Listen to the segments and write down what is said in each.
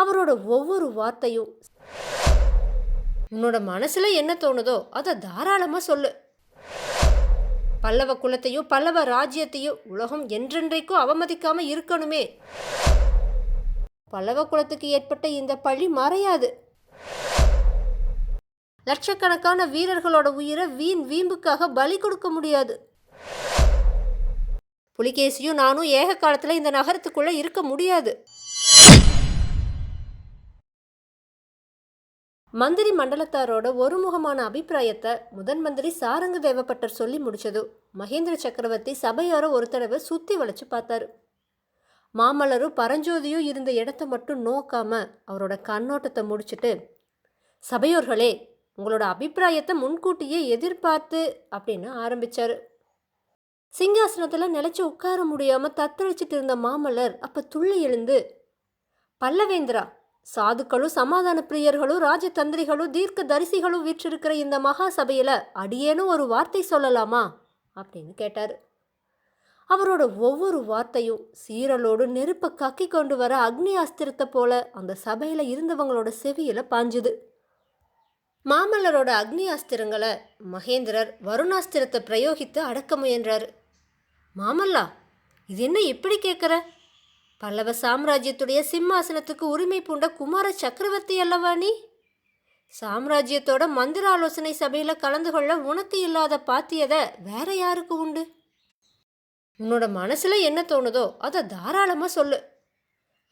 அவரோட ஒவ்வொரு வார்த்தையும். உன்னோட மனசில் என்ன தோணுதோ அதை தாராளமாக சொல்லு. பல்லவ குலத்தையும் பல்லவ ராஜ்யத்தையும் உலகம் என்றென்றைக்கும் அவமதிக்காம இருக்கணுமே. பல்லவ குலத்துக்கு ஏற்பட்ட இந்த பழி மறையாது. லட்சக்கணக்கான வீரர்களோட உயிரை வீண் வீம்புக்காக பலி கொடுக்க முடியாது. புலிகேசியும் நானும் ஏக காலத்தில் இந்த நகரத்துக்குள்ளே இருக்க முடியாது. மந்திரி மண்டலத்தாரோட ஒருமுகமான அபிப்பிராயத்தை முதன் மந்திரி சாரங்க தேவப்பட்டர் சொல்லி முடிச்சதும் மகேந்திர சக்கரவர்த்தி சபையார ஒரு தடவை சுத்தி வளைச்சு பார்த்தாரு. மாமல்லரும் பரஞ்சோதியும் இருந்த இடத்த மட்டும் நோக்காம அவரோட கண்ணோட்டத்தை முடிச்சுட்டு சபையோர்களே உங்களோட அபிப்பிராயத்தை முன்கூட்டியே எதிர்பார்த்து அப்படின்னு ஆரம்பிச்சாரு. சிங்காசனத்தில் நிலச்சி உட்கார முடியாமல் தத்தளிச்சிட்டு இருந்த மாமல்லர் அப்போ துள்ளி எழுந்து பல்லவேந்திரா சாதுக்களும் சமாதான பிரியர்களும் ராஜதந்திரிகளும் தீர்க்க தரிசிகளும் வீற்றிருக்கிற இந்த மகா சபையில் அடியேனும் ஒரு வார்த்தை சொல்லலாமா? அப்படின்னு கேட்டார். அவரோட ஒவ்வொரு வார்த்தையும் சீரலோடு நெருப்பை கக்கி கொண்டு வர அக்னி அஸ்திரத்தை போல அந்த சபையில் இருந்தவங்களோட செவியில் பாஞ்சுது. மாமல்லரோட அக்னி அஸ்திரங்களை மகேந்திரர் வருணாஸ்திரத்தை பிரயோகித்து அடக்க முயன்றார். மாமல்லா இது என்ன இப்படி கேட்குற பல்லவ சாம்ராஜ்யத்துடைய சிம்மாசனத்துக்கு உரிமை பூண்ட குமார சக்கரவர்த்தி அல்லவா நீ? சாம்ராஜ்யத்தோட மந்திர ஆலோசனை சபையில் கலந்து கொள்ள உனக்கு இல்லாத பாத்தியதை வேற யாருக்கு உண்டு? உன்னோட மனசில் என்ன தோணுதோ அதை தாராளமாக சொல்லு.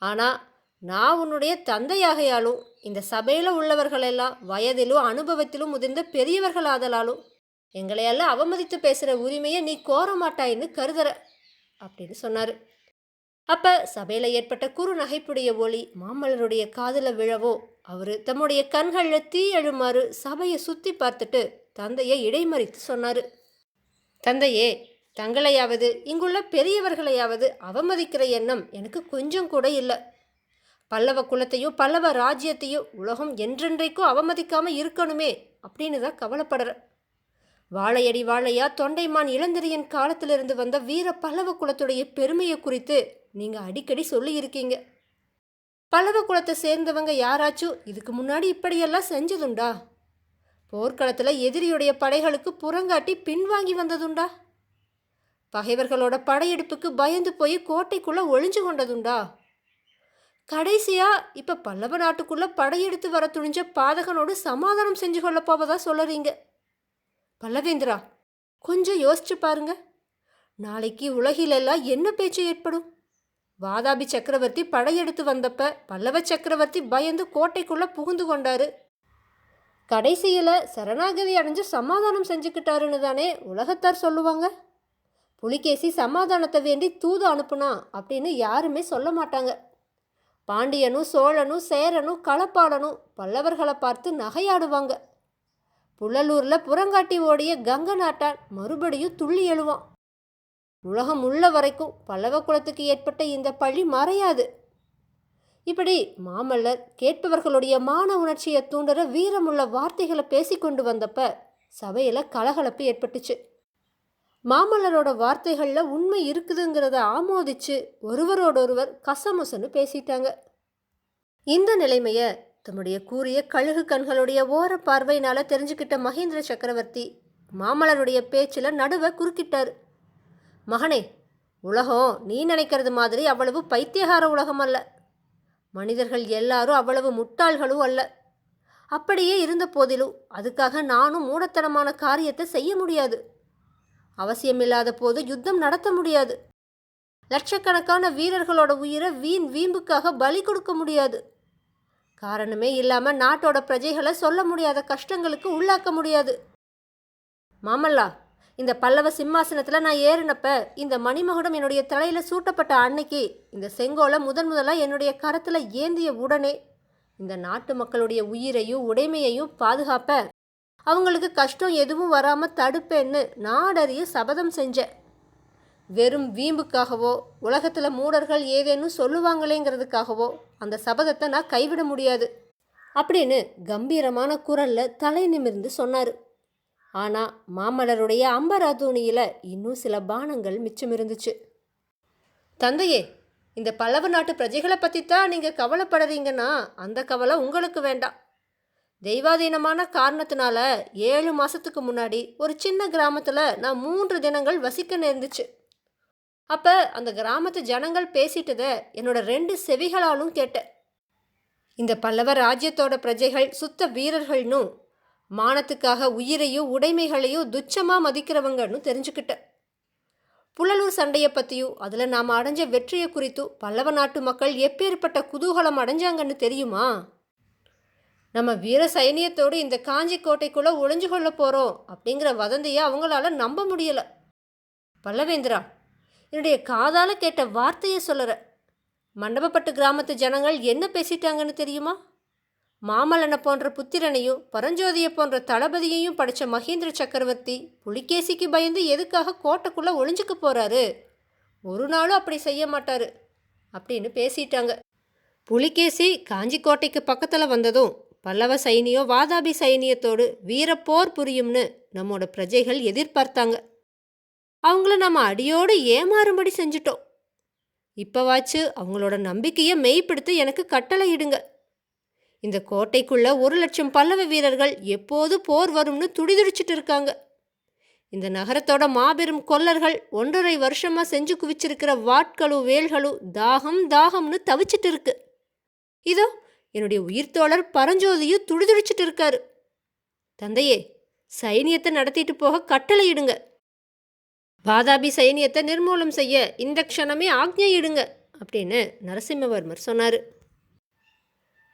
ஆனால் நான் உன்னுடைய தந்தையாகையாலும் இந்த சபையில் உள்ளவர்களெல்லாம் வயதிலும் அனுபவத்திலும் முதிர்ந்த பெரியவர்களாதலாலும் எங்களையெல்லாம் அவமதித்து பேசுகிற உரிமையை நீ கோர மாட்டாயின்னு கருதுற அப்படின்னு சொன்னார். அப்ப சபையில ஏற்பட்ட குறு நகைப்புடைய ஒளி மாமல்லருடைய காதில் விழவோ அவரு தம்முடைய கண்களில் தீ எழுமாறு சபையை சுத்தி பார்த்துட்டு தந்தையை இடைமறித்து சொன்னாரு. தந்தையே தங்களையாவது இங்குள்ள பெரியவர்களையாவது அவமதிக்கிற எண்ணம் எனக்கு கொஞ்சம் கூட இல்லை. பல்லவ குலத்தையும் பல்லவ ராஜ்யத்தையோ உலகம் என்றென்றைக்கும் அவமதிக்காமல் இருக்கணுமே அப்படின்னு தான் கவலைப்படுறேன் வாழையடி வாழையா தொண்டைமான் இளந்திரையன் காலத்திலிருந்து வந்த வீர பல்லவ குலத்துடைய பெருமையை குறித்து நீங்க அடிக்கடி சொல்லியிருக்கீங்க. பல்லவ குலத்தை சேர்ந்தவங்க யாராச்சும் இதுக்கு முன்னாடி இப்படியெல்லாம் செஞ்சதுண்டா? போர்க்களத்தில் எதிரியுடைய படைகளுக்கு புறங்காட்டி பின்வாங்கி வந்ததுண்டா? பகைவர்களோட படையெடுப்புக்கு பயந்து போய் கோட்டைக்குள்ளே ஒளிஞ்சு கொண்டதுண்டா? கடைசியாக இப்போ பல்லவ நாட்டுக்குள்ளே படையெடுத்து வர துணிஞ்ச பாதகனோடு சமாதானம் செஞ்சு கொள்ள போவதா சொல்லறீங்க பல்லவேந்திரா கொஞ்சம் யோசிச்சு பாருங்க. நாளைக்கு உலகிலெல்லாம் என்ன பேச்சு ஏற்படும்? வாதாபி சக்கரவர்த்தி படையெடுத்து வந்தப்ப பல்லவ சக்கரவர்த்தி பயந்து கோட்டைக்குள்ளே புகுந்து கொண்டாரு. கடைசியில் சரணாகதி அடைஞ்சு சமாதானம் செஞ்சுக்கிட்டாருன்னு தானே உலகத்தார் சொல்லுவாங்க. புலிகேசி சமாதானத்தை வேண்டி தூது அனுப்புனா அப்படின்னு யாருமே சொல்ல மாட்டாங்க. பாண்டியனும் சோழனும் சேரனும் களப்பாடனும் பல்லவர்களை பார்த்து நகையாடுவாங்க. புள்ளலூர்ல புறங்காட்டி ஓடிய கங்க நாட்டான் மறுபடியும் துள்ளி எழுவான். உலகம் உள்ள வரைக்கும் பல்லவ குலத்துக்கு ஏற்பட்ட இந்த பழி மறையாது. இப்படி மாமல்லர் கேட்பவர்களுடைய மான உணர்ச்சியை தூண்டுற வீரமுள்ள வார்த்தைகளை பேசிக்கொண்டு வந்தப்ப சபையில் கலகலப்பு ஏற்பட்டுச்சு. மாமல்லரோட வார்த்தைகளில் உண்மை இருக்குதுங்கிறத ஆமோதிச்சு ஒருவரோடொருவர் கசமுசன்னு பேசிட்டாங்க. இந்த நிலைமையை தம்முடைய கூறிய கழுகு கண்களுடைய ஓர பார்வையினால தெரிஞ்சுக்கிட்ட மகேந்திர சக்கரவர்த்தி மாமலருடைய பேச்சில் நடுவை குறுக்கிட்டார். மகனே உலகம் நீ நினைக்கிறது மாதிரி அவ்வளவு பைத்தியகார உலகம் அல்ல. மனிதர்கள் எல்லாரும் அவ்வளவு முட்டாள்களும் அல்ல. அப்படியே இருந்த போதிலும் அதுக்காக நானும் மூடத்தனமான காரியத்தை செய்ய முடியாது. அவசியமில்லாத போது யுத்தம் நடத்த முடியாது. லட்சக்கணக்கான வீரர்களோட உயிரை வீண் வீம்புக்காக பலி கொடுக்க முடியாது. காரணமே இல்லாமல் நாட்டோட பிரஜைகளை சொல்ல முடியாத கஷ்டங்களுக்கு உள்ளாக்க முடியாது. மாமல்லா இந்த பல்லவ சிம்மாசனத்தில் நான் ஏறினப்ப இந்த மணிமகுடம் என்னுடைய தலையில் சூட்டப்பட்ட அன்னைக்கு இந்த செங்கோலை முதன் முதலாக என்னுடைய கரத்தில் ஏந்திய உடனே இந்த நாட்டு மக்களுடைய உயிரையும் உடைமையையும் பாதுகாப்ப அவங்களுக்கு கஷ்டம் எதுவும் வராமல் தடுப்பேன்னு நாடறிய சபதம் செஞ்சேன். வெறும் வீம்புக்காகவோ உலகத்தில் மூடர்கள் ஏதேனும் சொல்லுவாங்களேங்கிறதுக்காகவோ அந்த சபதத்தை நான் கைவிட முடியாது அப்படின்னு கம்பீரமான குரலில் தலை நிமிர்ந்து சொன்னார். ஆனால் மாமல்லருடைய அம்பராதூணியில் இன்னும் சில பானங்கள் மிச்சம் இருந்துச்சு. தந்தையே இந்த பல்லவ நாட்டு பிரஜைகளை பற்றி தான் நீங்கள் கவலைப்படுறீங்கன்னா அந்த கவலை உங்களுக்கு வேண்டாம். தெய்வாதீனமான காரணத்தினால ஏழு மாதத்துக்கு முன்னாடி ஒரு சின்ன கிராமத்தில் நான் மூன்று தினங்கள் வசிக்க நேர்ந்துச்சு அப்போ அந்த கிராமத்து ஜனங்கள் பேசிட்டதை என்னோட ரெண்டு செவிகளாலும் கேட்டேன். இந்த பல்லவ ராஜ்யத்தோட பிரஜைகள் சுத்த வீரர்கள்னும் மானத்துக்காக உயிரையும் உடைமைகளையும் துச்சமாக மதிக்கிறவங்கன்னு தெரிஞ்சுக்கிட்டேன். புலலூர் சண்டையை பற்றியும் அதில் நாம் அடைஞ்ச வெற்றியை குறித்தும் பல்லவ நாட்டு மக்கள் எப்பேற்பட்ட குதூகலம் அடைஞ்சாங்கன்னு தெரியுமா? நம்ம வீர சைனியத்தோடு இந்த காஞ்சி கோட்டைக்குள்ளே ஒளிஞ்சு கொள்ள போகிறோம் அப்படிங்கிற வதந்தியை அவங்களால நம்ப முடியலை. பல்லவேந்திரா என்னுடைய காதால் கேட்ட வார்த்தையை சொல்லுற. மண்டபப்பட்டு கிராமத்து ஜனங்கள் என்ன பேசிட்டாங்கன்னு தெரியுமா? மாமல்லனை போன்ற புத்திரனையும் பரஞ்சோதியை போன்ற தளபதியையும் படித்த மகேந்திர சக்கரவர்த்தி புலிகேசிக்கு பயந்து எதுக்காக கோட்டைக்குள்ளே ஒளிஞ்சுக்க போகிறாரு ஒரு நாளும் அப்படி செய்ய மாட்டார். அப்படின்னு பேசிட்டாங்க. புலிகேசி காஞ்சி கோட்டைக்கு பக்கத்தில் வந்ததும் பல்லவ சைனியம் வாதாபி சைனியத்தோடு வீரப்போர் புரியும்னு நம்மோட பிரஜைகள் எதிர்பார்த்தாங்க. அவங்கள நம்ம அடியோடு ஏமாறும்படி செஞ்சிட்டோம். இப்போவாச்சு அவங்களோட நம்பிக்கையை மெய்ப்பிடுத்து எனக்கு கட்டளையிடுங்க இந்த கோட்டைக்குள்ள ஒரு லட்சம் பல்லவ வீரர்கள் எப்போது போர் வரும்னு துடிதுடிச்சிட்டு இருக்காங்க. இந்த நகரத்தோட மாபெரும் கொல்லர்கள் ஒன்றரை வருஷமா செஞ்சு குவிச்சிருக்கிற வாட்களும் வேல்களும் தாகம் தாகம்னு தவிச்சிட்டு இருக்கு. இதோ என்னுடைய உயிர்த்தோழர் பரஞ்சோதியும் துடிதுடிச்சிட்டு இருக்காரு. தந்தையே சைனியத்தை நடத்திட்டு போக கட்டளையிடுங்க வாதாபி சைனியத்தை நிர்மூலம் செய்ய இந்த க்ஷணமே ஆக்ஞையிடுங்க அப்படின்னு நரசிம்மவர்மர் சொன்னார்.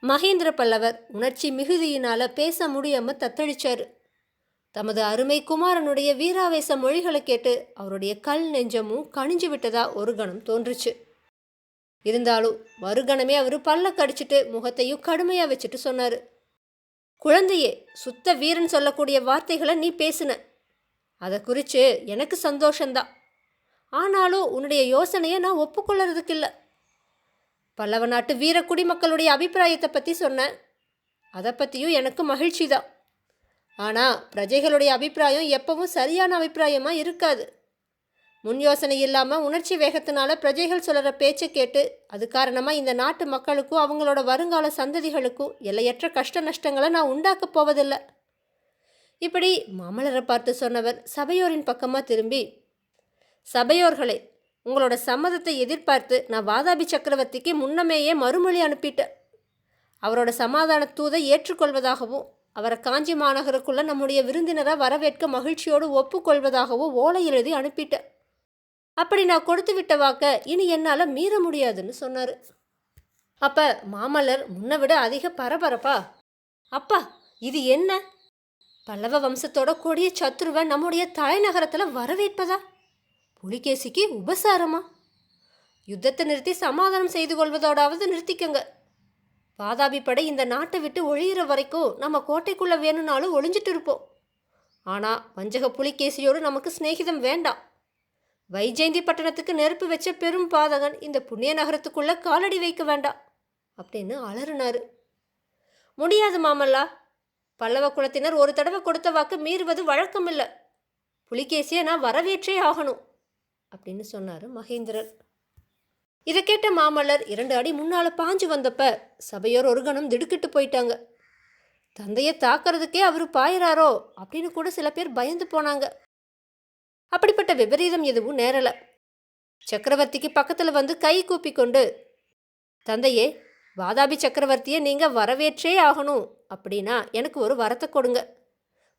மகேந்திர பல்லவர் உணர்ச்சி மிகுதியினால பேச முடியாம தத்தளிச்சார். தமது அருமை குமாரனுடைய வீராவேச மொழிகளை கேட்டு அவருடைய கல் நெஞ்சமும் கணிஞ்சு விட்டதா ஒரு கணம் தோன்றுச்சு. இருந்தாலும் மறுகணமே அவர் பல்ல கடிச்சிட்டு முகத்தையும் கடுமையாக வச்சுட்டு சொன்னார். குழந்தையே சுத்த வீரன் சொல்லக்கூடிய வார்த்தைகளை நீ பேசுன. அதை குறித்து எனக்கு சந்தோஷந்தான் ஆனாலும் உன்னுடைய யோசனையை நான் ஒப்புக்கொள்ளறதுக்கு இல்லை பல்லவ நாட்டு வீர குடிமக்களுடைய அபிப்பிராயத்தை பற்றி சொன்னேன். அதை பற்றியும் எனக்கு மகிழ்ச்சி தான் ஆனால் பிரஜைகளுடைய அபிப்பிராயம் எப்பவும் சரியான அபிப்பிராயமாக இருக்காது. முன் யோசனை இல்லாமல் உணர்ச்சி வேகத்தினால பிரஜைகள் சொல்கிற பேச்சை கேட்டு அது காரணமாக இந்த நாட்டு மக்களுக்கும் அவங்களோட வருங்கால சந்ததிகளுக்கும் எல்லையற்ற கஷ்ட நஷ்டங்களை நான் உண்டாக்கப் போவதில்லை. இப்படி மாமலரை பார்த்து சொன்னவர் சபையோரின் பக்கமாக திரும்பி சபையோர்களே உங்களோட சம்மதத்தை எதிர்பார்த்து நான் வாதாபி சக்கரவர்த்திக்கு முன்னமேயே மறுமொழி அனுப்பிட்டேன். அவரோட சமாதான தூதை ஏற்றுக்கொள்வதாகவும் அவரை காஞ்சி மாநகருக்குள்ள நம்முடைய விருந்தினரை வரவேற்க மகிழ்ச்சியோடு ஒப்புக்கொள்வதாகவும் ஓலை எழுதி அனுப்பிட்டேன். அப்படி நான் கொடுத்து விட்ட வாக்க இனி என்னால் மீற முடியாதுன்னு சொன்னார். அப்போ மாமல்லர் முன்னை விட அதிக பரபரப்பா? அப்பா இது என்ன? பல்லவ வம்சத்தோட கொடிய சத்ருவை நம்முடைய தலைநகரத்தில் வரவேற்பதா? புலிகேசிக்கு உபசாரமா? யுத்தத்தை நிறுத்தி சமாதானம் செய்து கொள்வதோடாவது நிறுத்திக்கங்க. வாதாபி படை இந்த நாட்டை விட்டு ஒழியிற வரைக்கும் நம்ம கோட்டைக்குள்ளே வேணும்னாலும் ஒளிஞ்சிட்டு இருப்போம். ஆனால் வஞ்சக புலிகேசியோடு நமக்கு சிநேகிதம் வேண்டாம். வைஜெயந்தி பட்டணத்துக்கு நெருப்பு வச்ச பெரும் பாதகன் இந்த புண்ணிய நகரத்துக்குள்ளே காலடி வைக்க வேண்டாம். அப்படின்னு அலறினாரு. முடியாது மாமல்லா. பல்லவ குலத்தினர் ஒரு தடவை கொடுத்த வாக்கு மீறுவது வழக்கம் இல்லை புலிகேசியை நான் வரவேற்றே ஆகணும் அப்படின்னு சொன்னார் மகேந்திரர். இதை கேட்ட மாமல்லர் இரண்டு அடி முன்னால் பாஞ்சு வந்தப்ப சபையோர் ஒரு கணம் திடுக்கிட்டு போயிட்டாங்க. தந்தையை தாக்குறதுக்கே அவர் பாயிறாரோ அப்படின்னு கூட சில பேர் பயந்து போனாங்க. அப்படிப்பட்ட விபரீதம் எதுவும் நேரலை. சக்கரவர்த்திக்கு பக்கத்தில் வந்து கை கூப்பி கொண்டு தந்தையே வாதாபி சக்கரவர்த்தியை நீங்கள் வரவேற்றே ஆகணும். அப்படின்னா எனக்கு ஒரு வரத்தை கொடுங்க.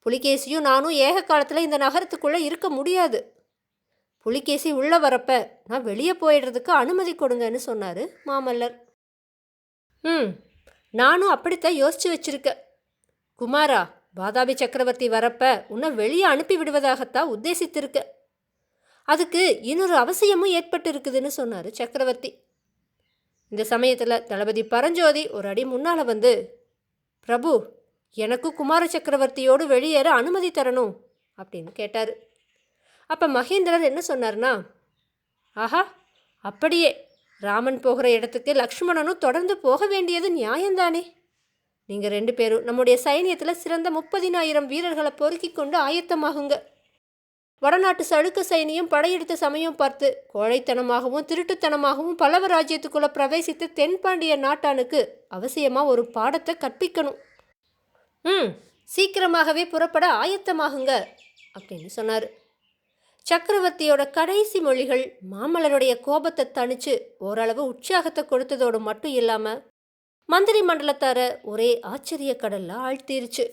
புலிகேசியும் நானும் ஏக காலத்தில் இந்த நகரத்துக்குள்ளே இருக்க முடியாது. புலிகேசி உள்ளே வரப்ப நான் வெளியே போயிடுறதுக்கு அனுமதி கொடுங்கன்னு சொன்னார் மாமல்லர். ம் நானும் அப்படித்தான் யோசித்து வச்சிருக்கேன் குமாரா வாதாபி சக்கரவர்த்தி வரப்ப உன்னை வெளியே அனுப்பி விடுவதாகத்தான் உத்தேசித்திருக்க. அதுக்கு இன்னொரு அவசியமும் ஏற்பட்டு இருக்குதுன்னு சொன்னார் சக்கரவர்த்தி. இந்த சமயத்தில் தளபதி பரஞ்சோதி ஒரு அடி முன்னால் வந்து பிரபு எனக்கு குமார சக்கரவர்த்தியோடு வெளியேற அனுமதி தரணும் அப்படின்னு கேட்டார். அப்போ மகேந்திரர் என்ன சொன்னார்னா ஆஹா அப்படியே ராமன் போகிற இடத்துக்கு லக்ஷ்மணனும் தொடர்ந்து போக வேண்டியது நியாயம்தானே நீங்கள் ரெண்டு பேரும் நம்முடைய சைனியத்தில் சிறந்த முப்பதினாயிரம் வீரர்களை பொறுக்கி கொண்டு ஆயத்தமாகுங்க. வடநாட்டு சளுக்க சைனியம் படையெடுத்த சமயம் பார்த்து கோழைத்தனமாகவும் திருட்டுத்தனமாகவும் பல்லவ ராஜ்யத்துக்குள்ள பிரவேசித்த தென்பாண்டிய நாட்டானுக்கு அவசியமாக ஒரு பாடத்தை கற்பிக்கணும். ம் சீக்கிரமாகவே புறப்பட ஆயத்தமாகுங்க அப்படின்னு சொன்னார். சக்கரவர்த்தியோட கடைசி மொழிகள் மாமல்லருடைய கோபத்தை தணிச்சு ஓரளவு உற்சாகத்தை கொடுத்ததோடு மட்டும் இல்லாமல் மந்திரி மண்டலத்தார ஒரே ஆச்சரிய கடலில் ஆழ்த்திருச்சு.